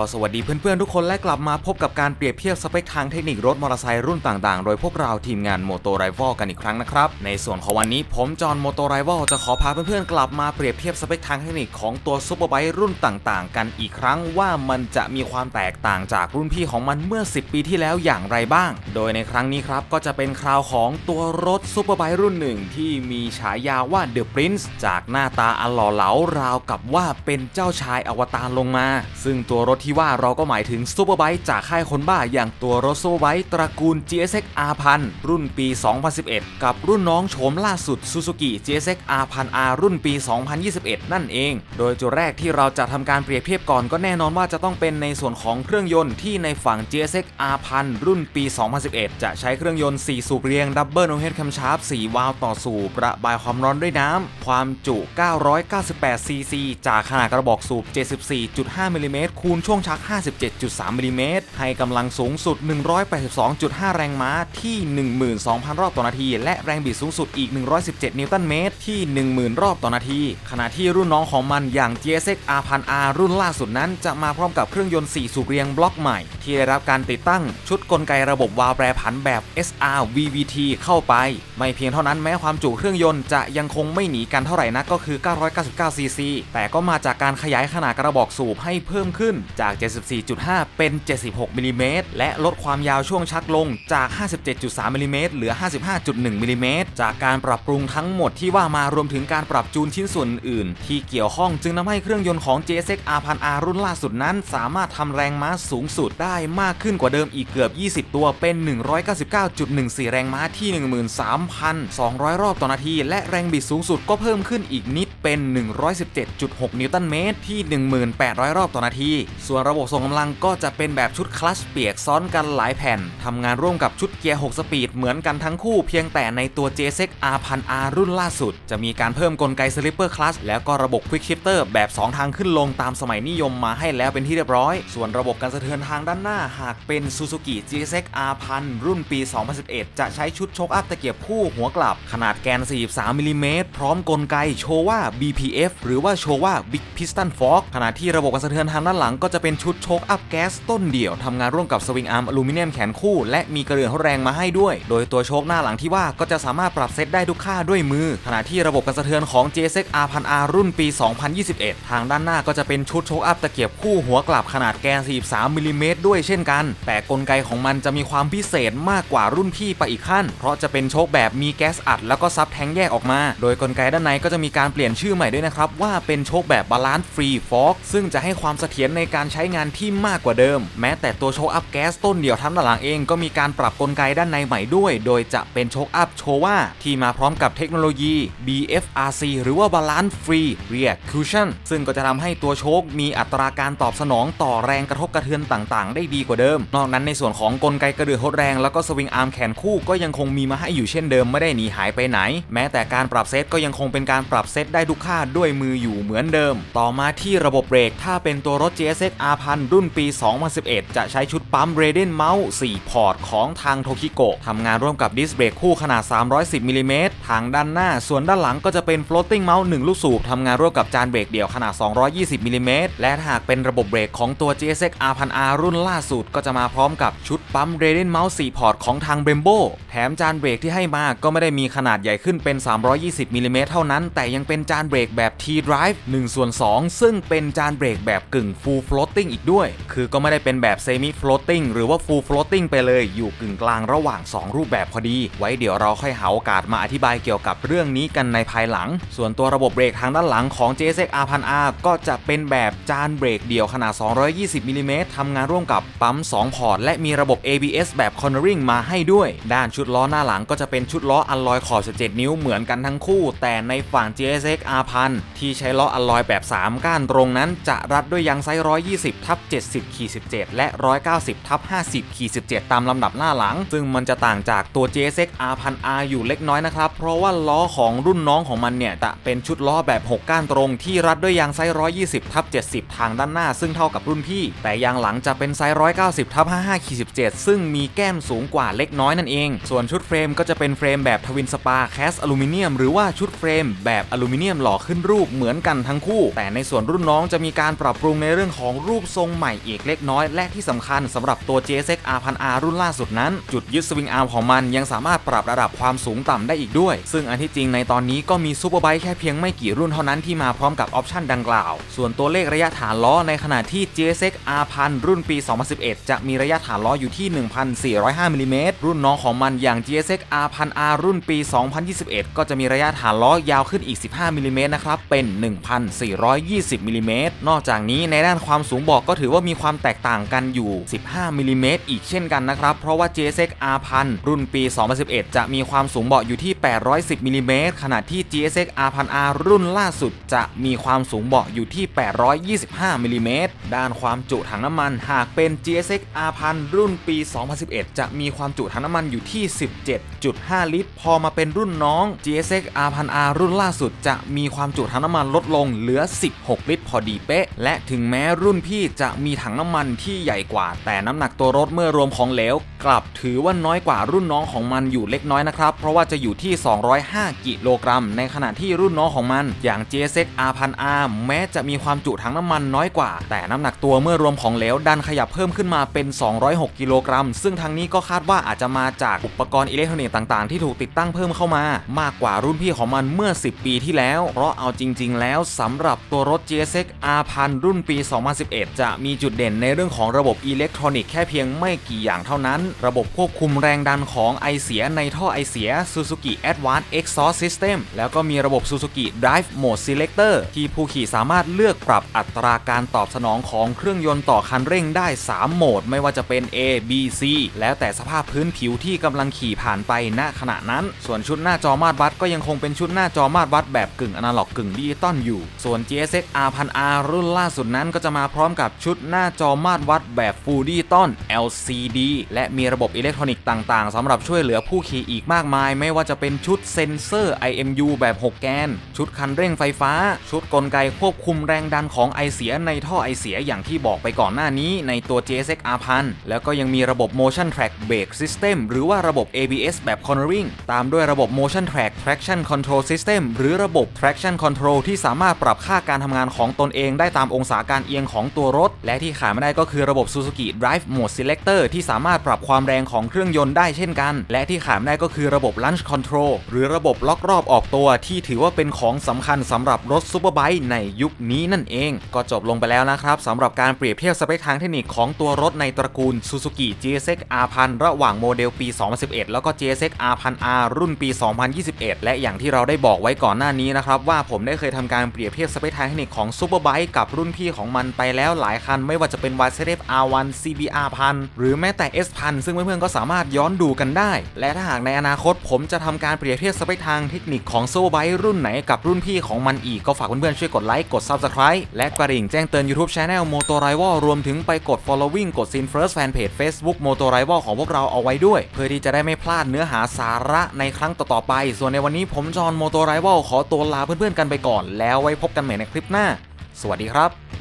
ก็สวัสดีเพื่อนๆทุกคนและกลับมาพบกับการเปรียบเทียบสเปคทางเทคนิครถมอเตอร์ไซค์รุ่นต่างๆ โดยพวกเราทีมงานโมโตไรว l กันอีกครั้งนะครับ ในส่วนของวันนี้ผมจอห์นโมโตไรว l จะขอพาเพื่อนๆกลับมาเปรียบเทียบสเปคทางเทคนิคของตัวซูเปอร์ไบค์รุ่นต่างๆ กันอีกครั้งว่ามันจะมีความแตกต่างจากรุ่นพี่ของมันเมื่อ 10 ปีที่แล้วอย่างไรบ้าง โดยในครั้งนี้ครับก็จะเป็นคราวของตัวรถซูเปอร์ไบค์รุ่นหนึ่งที่มีฉายาว่า The Prince จากหน้าตาอันหล่อเหลาราวกับว่าเป็นเจ้าชายอวตารลงมา ซึ่งตัวรถที่ว่าเราก็หมายถึงซูเปอร์ไบค์จากค่ายคนบ้าอย่างตัวรถซูเปอร์ไบค์ตระกูล GSX R1000 รุ่นปี 2011 กับรุ่นน้องโฉมล่าสุด Suzuki GSX R1000R รุ่นปี 2021 นั่นเอง โดยจุดแรกที่เราจะทำการเปรียบเทียบก่อนก็แน่นอนว่าจะต้องเป็นในส่วนของเครื่องยนต์ที่ในฝั่ง GSX R1000 รุ่นปี 2011 จะใช้เครื่องยนต์ 4 สูบเรียงดับเบิลโอเฮดแคมชาร์ป4วาล์วต่อสูบระบายความร้อนด้วยน้ำ ความจุ 998ซีซีจากขนาดกระบอกสูบ 74.5มิลลิเมตรคูณช่วงชัก 57.3มิลลิเมตรให้กำลังสูงสุด 182.5 แรงม้าที่ 12,000 รอบต่อนาที และแรงบิดสูงสุดอีก 117 นิวตันเมตรที่ 10,000 รอบต่อนาที ขณะที่รุ่นน้องของมันอย่าง GSX R1000R รุ่นล่าสุดนั้นจะมาพร้อมกับเครื่องยนต์ 4 สูบเรียงบล็อกใหม่ ที่ได้รับการติดตั้งชุดกลไกระบบวาล์วแปรผันแบบ SR VVT เข้าไป ไม่เพียงเท่านั้นแม้ความจุเครื่องยนต์จะยังคงไม่หนีกันเท่าไหร่นักก็คือ 999ซีซีแต่ก็มาจากการขยายขนาดกระบอกสูบให้เพิ่มขึ้นจาก 74.5 เป็น 76มิลลิเมตรและลดความยาวช่วงชักลงจาก 57.3มิลลิเมตรเหลือ 55.1มิลลิเมตรจากการปรับปรุงทั้งหมดที่ว่ามารวมถึงการปรับจูนชิ้นส่วนอื่น ที่เกี่ยวข้องจึงทำให้เครื่องยนต์ของ JSX R1000R รุ่นล่าสุดนั้น สามารถทำแรงม้าสูงสุดได้มากขึ้นกว่าเดิมอีกเกือบ 20 ตัวเป็น 199.14 แรงม้าที่ 13,200 รอบต่อนาที และแรงบิดสูงสุดก็เพิ่มขึ้นอีกนิดเป็น 117.6 นิวตันเมตรที่ 1800 รอบต่อนาทีส่วนระบบส่งกำลังก็จะเป็นแบบชุดคลัตชเปียกซ้อนกันหลายแผ่นทำงานร่วมกับชุดเกียร์ 6 สปีดเหมือนกันทั้งคู่เพียงแต่ในตัว JSX R1000R รุ่นล่าสุด จะมีการเพิ่มกลไกสลิปเปอร์คลัตชแล้วก็ระบบ Quick Shifter แบบ 2 ทางขึ้นลงตามสมัยนิยมมาให้แล้วเป็นที่เรียบร้อย ส่วนระบบการสะเทือนทางด้านหน้าหากเป็น Suzuki GSX R1000 รุ่นปี 2011 จะใช้ชุดโชคอัพตะเกียบคู่หัวกลับ ขนาดแกน 43มิลลิเมตรพร้อมกลไกโชว่า BPF หรือว่าโชว่า Big Piston Fork ขณะที่ระบบการสะเทือนทางด้านหลังก็จะเป็นชุดโชคอัพแก๊สต้นเดี่ยวทำงานร่วมกับสวิงอาร์มอลูมิเนียมแขนคู่ และมีกระเดื่องแรงมาให้ด้วย โดยตัวโชคหน้าหลังที่ว่าก็จะสามารถปรับเซตได้ทุกค่าด้วยมือ ขณะที่ระบบการสะเทือนของ JSX r 1 0 0 r รุ่นปี 2021 ทางด้านหน้าก็จะเป็นชุดโชคอัพตะเกียบคู่หัวกลับขนาดแกน 43มิลลิเมตรด้วยเช่นกัน แต่กลไกของมันจะมีความพิเศษมากกว่ารุ่นพี่ไปอีกขั้น เพราะจะเป็นโชคแบบมีแก๊สอัด แล้วก็ซับแทงแยกออกมา โดยกลไกด้านในก็จะมีการเปลี่ยนชื่อใหม่ด้วยนะครับว่าเป็นโชคแบบบาลานซ์ฟรีฟอกซึ่งจะให้ความเสถียรในการใช้งานที่มากกว่าเดิม แม้แต่ตัวโชคอัพแก๊สต้นเดี่ยวทั้งหลังเองก็มีการปรับกลไกด้านในใหม่ด้วย โดยจะเป็นโชคอัพโชว่าที่มาพร้อมกับเทคโนโลยี BFRC หรือว่า Balance Free Rear Cushion ซึ่งก็จะทำให้ตัวโชคมีอัตราการตอบสนองต่อแรงกระทบกระเทือนต่างๆ ได้ดีกว่าเดิม นอกนั้นในส่วนของกลไกกระเดือทดแรงแล้วก็สวิงอาร์มแขนคู่ก็ยังคงมีมาให้อยู่เช่นเดิมไม่ได้หนีหายไปไหน แม้แต่การปรับเซตก็ยังคงเป็นการปรับเซตได้ทุกค่าด้วยมืออยู่เหมือนเดิม ต่อมาที่ระบบเบรกถ้าเป็นตัวรถ GSX R1000 รุ่นปี 2011 จะใช้ชุด ปั๊ม r a d e n เมาส์4พอร์ตของทางโทคิโกทำงานร่วมกับดิสเบรกคู่ขนาด 310มิลลิเมตรทางด้านหน้า ส่วนด้านหลังก็จะเป็น floating mouse 1ลูกสูบทำงานร่วมกับจานเบรกเดี่ยวขนาด 220มิลลิเมตรและหากเป็นระบบเบรกของตัว GSX R1000R รุ่นล่าสุดก็จะมาพร้อมกับชุดปั๊ม r a d e n เมาส์4พอร์ตของทาง Brembo แถมจานเบรกที่ให้มาก็ไม่ได้มีขนาดใหญ่ขึ้นเป็น 320มิลลิเมตรเท่านั้น แต่ยังเป็นจานเบรกแบบ T-Drive 1ส่วน2ซึ่งเป็นจานเบรกแบบกึ่ง full floating อีกด้วย คือก็ไม่ได้เป็นแบบ semi floating หรือว่า full floating ไปเลย อยู่กึ่งกลางระหว่าง 2 รูปแบบพอดี ไว้เดี๋ยวเราค่อยหาโอกาสมาอธิบายเกี่ยวกับเรื่องนี้กันในภายหลัง ส่วนตัวระบบเบรกทางด้านหลังของ JSX R1000R ก็จะเป็นแบบจานเบรกเดี่ยวขนาด 220มิลลิเมตรทำงานร่วมกับปั๊ม 2 พอร์ต และมีระบบ ABS แบบ cornering มาให้ด้วย ด้านชุดล้อหน้าหลังก็จะเป็นชุดล้ออัลลอยขอบ 17 นิ้วเหมือนกันทั้งคู่ แต่ในฝั่ง JSX R1000 ที่ใช้ล้ออัลลอยแบบ 3 ก้านตรงนั้น จะรัดด้วยยางไซส์120ทับ70ขีด17และ190ทับ50ขีด17 ตามลำดับหน้าหลัง ซึ่งมันจะต่างจากตัว JSX R1000R อยู่เล็กน้อยนะครับ เพราะว่าล้อของรุ่นน้องของมันเนี่ยจะเป็นชุดล้อแบบ 6 ก้านตรง ที่รัดด้วยยางไซส์120ทับ70 ทางด้านหน้า ซึ่งเท่ากับรุ่นพี่ แต่ยางหลังจะเป็นไซส์190ทับ55ขีด17 ซึ่งมีแก้มสูงกว่าเล็กน้อยนั่นเอง ส่วนชุดเฟรมก็จะเป็นเฟรมแบบทวินสปาแคสอลูมิเนียมหรือว่าชุดเฟรมแบบอลูมิเนียมหล่อขึ้นรูปเหมือนกันทั้งคู่ แต่ในส่วนรุ่นน้องจะมีการปรับปรุงในเรื่องของรูปทรงใหม่อีกเล็กน้อย และที่สำคัญสำหรับตัว JSX R1000R รุ่นล่าสุดนั้น จุดยึดสวิงอาร์มของมันยังสามารถปรับระดับความสูงต่ำได้อีกด้วย ซึ่งอันที่จริงในตอนนี้ก็มีซูเปอร์ไบค์แค่เพียงไม่กี่รุ่นเท่านั้นที่มาพร้อมกับออปชันดังกล่าว ส่วนตัวเลขระยะฐานล้อในขณะที่ JSX R1000 รุ่นปี 2011 จะมีระยะฐานล้ออยู่ที่ 1,405มิลลิเมตรรุ่นน้องของมันอย่าง GSX R1000R รุ่นปี 2021 ก็จะมีระยะฐานล้อยาวขึ้นอีก 15มิลลิเมตรนะครับ เป็น 1,420มิลลิเมตรนอกจากนี้ในด้านความสูงบอกก็ถือว่ามีความแตกต่างกันอยู่ 15 5มิลลิเมตรอีกเช่นกันนะครับ เพราะว่า GSX R1000 รุ่นปี 2011 จะมีความสูงเบาะอยู่ที่ 810มิลลิเมตรขณะที่ GSX R1000R รุ่นล่าสุด จะมีความสูงเบาะอยู่ที่ 825มิลลิเมตรด้านความจุถังน้ำมัน หากเป็น GSX R1000 รุ่นปี 2011 จะมีความจุถังน้ำมันอยู่ที่ 17 17.5ลิตร พอมาเป็นรุ่นน้อง GSX R1000R รุ่นล่าสุด จะมีความจุถังน้ำมันลดลงเหลือ 16 ลิตร พอดีเป๊ะ และถึงแม้รุ่นพี่จะมีถังน้ำมันที่ใหญ่กว่า แต่น้ำหนักตัวรถเมื่อรวมของเหลว กลับถือว่าน้อยกว่ารุ่นน้องของมันอยู่เล็กน้อยนะครับ เพราะว่าจะอยู่ที่ 205 กิโลกรัม ในขณะที่รุ่นน้องของมัน อย่าง GSX R1000R แม้จะมีความจุถังน้ำมันน้อยกว่า แต่น้ำหนักตัวเมื่อรวมของเหลวดันขยับเพิ่มขึ้นมาเป็น 206 กิโลกรัม ซึ่งทางนี้ก็คาดว่าอาจจะมาจากอุปกรณ์อิเล็กทรอนิกส์ต่างๆ ที่ถูกติดตั้งเพิ่มเข้ามามากกว่ารุ่นพี่ของมันเมื่อ 10 ปีที่แล้ว เพราะเอาจริง ๆ แล้วสำหรับตัวรถ GSX R1000 รุ่นปี 2011 จะมีจุดเด่นในเรื่องของระบบอิเล็กทรอนิกส์แค่เพียงไม่กี่อย่างเท่านั้น ระบบควบคุมแรงดันของไอเสียในท่อไอเสีย Suzuki Advanced Exhaust System แล้วก็มีระบบ Suzuki Drive Mode Selector ที่ผู้ขี่สามารถเลือกปรับอัตราการตอบสนองของเครื่องยนต์ต่อคันเร่งได้ 3 โหมด ไม่ว่าจะเป็น A B C แล้วแต่สภาพพื้นผิวที่กำลังขี่ผ่านไปณขณะนั้น ส่วนชุดหน้าจอมาตรวัดก็ยังคงเป็นชุดหน้าจอมาตรวัดแบบกึ่งอนาล็อกกึ่งดิจิตอลอยู่ ส่วน GSX R1000R รุ่นล่าสุดนั้นก็จะมาพร้อมกับชุดหน้าจอมาตรวัดแบบ Full Digital LCD และมีระบบอิเล็กทรอนิกส์ต่างๆสำหรับช่วยเหลือผู้ขี่อีกมากมาย ไม่ว่าจะเป็นชุดเซ็นเซอร์ IMU แบบ 6 แกน ชุดคันเร่งไฟฟ้า ชุดกลไกควบคุมแรงดันของไอเสียในท่อไอเสียอย่างที่บอกไปก่อนหน้านี้ในตัว GSX R1000 แล้วก็ยังมีระบบ Motion Track Brake System หรือว่าระบบ ABS แบบ Cornering ตามด้วยระบบ Motion Track Traction Control System หรือระบบ Traction Control ที่สามารถปรับค่าการทำงานของตนเองได้ตามองศาการเอียงของตัวรถ และที่ขาดไม่ได้ก็คือระบบ Suzuki Drive Mode Selector ที่สามารถปรับความแรงของเครื่องยนต์ได้เช่นกัน และที่ขาดไม่ได้ก็คือระบบ Launch Control หรือระบบล็อกรอบออกตัว ที่ถือว่าเป็นของสำคัญสำหรับรถซูเปอร์ไบค์ในยุคนี้นั่นเอง ก็จบลงไปแล้วนะครับสำหรับการเปรียบเทียบสเปคทางเทคนิคของตัวรถในตระกูล Suzuki GSX R1000 ระหว่างโมเดลปี 2011 แล้วก็ GSX R1000R รุ่นปี 2021 และอย่างที่เราได้บอกไว้ก่อนหน้านี้นะครับว่าผมได้เคยทำการเปรียบเทียบสเปคทางเทคนิคของซูเปอร์ไบค์กับรุ่นพี่ของมันไปแล้วหลายคัน ไม่ว่าจะเป็น y c f R1 CBR 1000หรือแม้แต่ S 1000 ซึ่งเพื่อนๆก็สามารถย้อนดูกันได้ และถ้าหากในอนาคต ผมจะทำการเปรียบเทียบสเปคทางเทคนิคของซูเปอร์ไบค์รุ่นไหนกับรุ่นพี่ของมันอีกก็ฝากเพื่อนๆช่วยกดไลค์กด Subscribe และกระดิ่งแจ้งเตือน YouTube Channel Moto Rival รวมถึงไปกด Following กด Sin First Fanpage Facebook Moto Rival ของพวกเราเอาไว้ด้วย เพื่อที่จะได้ไม่พลาดเนื้อหาสาระในครั้งต่อๆไป ส่วนในวันนี้ผมจอห์นโมโตไรเวลขอตัวลาเพื่อนๆกันไปก่อน แล้วไว้พบกันใหม่ในคลิปหน้า สวัสดีครับ